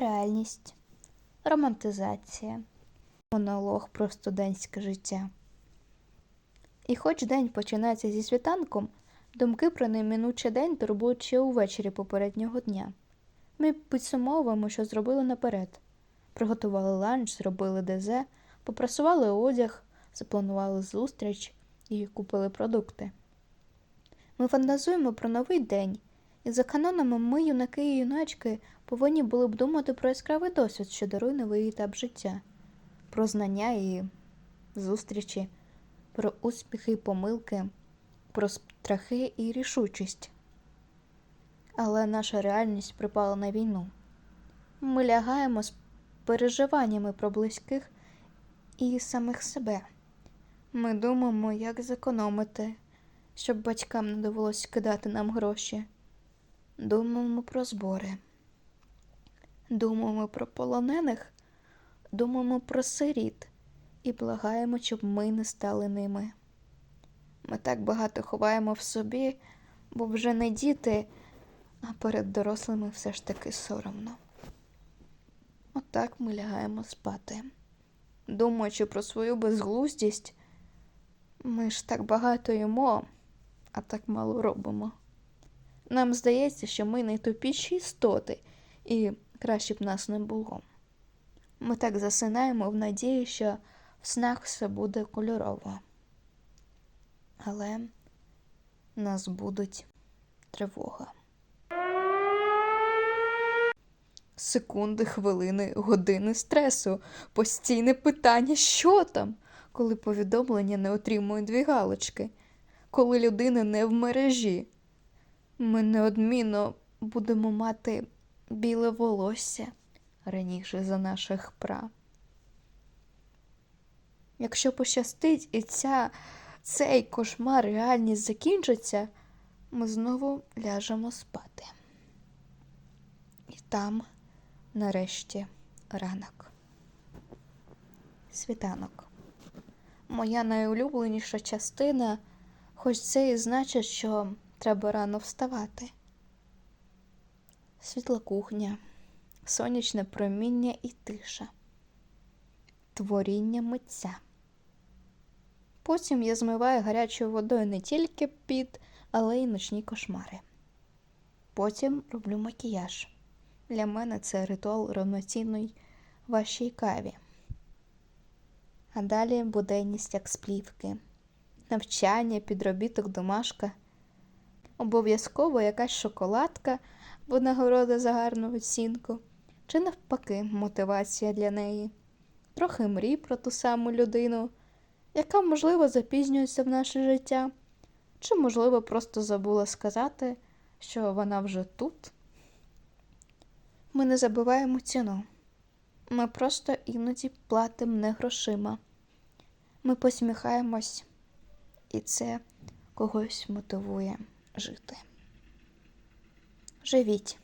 реальність, романтизація, монолог про студентське життя. І хоч день починається зі світанком, думки про неминучий день турбують ще увечері попереднього дня. Ми підсумовуємо, що зробили наперед. Приготували ланч, зробили ДЗ, попрасували одяг, запланували зустріч і купили продукти. Ми фантазуємо про новий день, і за канонами ми, юнаки і юначки, повинні були б думати про яскравий досвід, що дарує новий етап життя, про знання і зустрічі, про успіхи і помилки, про страхи і рішучість. Але наша реальність припала на війну. Ми лягаємо з переживаннями про близьких і самих себе. Ми думаємо, як зекономити, щоб батькам не довелося кидати нам гроші. Думаємо про збори. Думаємо про полонених, думаємо про сиріт і благаємо, щоб ми не стали ними. Ми так багато ховаємо в собі, бо вже не діти, а перед дорослими все ж таки соромно. Отак ми лягаємо спати. Думаючи про свою безглуздість, ми ж так багато їмо, а так мало робимо. Нам здається, що ми найтупіші істоти, і краще б нас не було. Ми так засинаємо в надії, що в снах все буде кольорово. Але нас будуть тривога. Секунди, хвилини, години стресу, постійне питання, що там, коли повідомлення не отримують дві галочки, коли людина не в мережі. Ми неодмінно будемо мати біле волосся раніше за наших пра. Якщо пощастить і ця, цей кошмар реальність закінчиться, ми знову ляжемо спати. І там, нарешті, ранок. Світанок. Моя найулюбленіша частина, хоч це і значить, що треба рано вставати. Світла кухня, сонячне проміння і тиша, творіння митця. Потім я змиваю гарячою водою не тільки під, але й ночні кошмари. Потім роблю макіяж. Для мене це ритуал равноцінний вашій каві. А далі буденність як сплівки, навчання, підробіток, домашка. Обов'язково якась шоколадка, бо нагорода за гарну оцінку, чи навпаки мотивація для неї, трохи мрій про ту саму людину, яка, можливо, запізнюється в наше життя, чи, можливо, просто забула сказати, що вона вже тут. Ми не забуваємо ціну. Ми просто іноді платимо не грошима. Ми посміхаємось, і це когось мотивує жити. Живіть.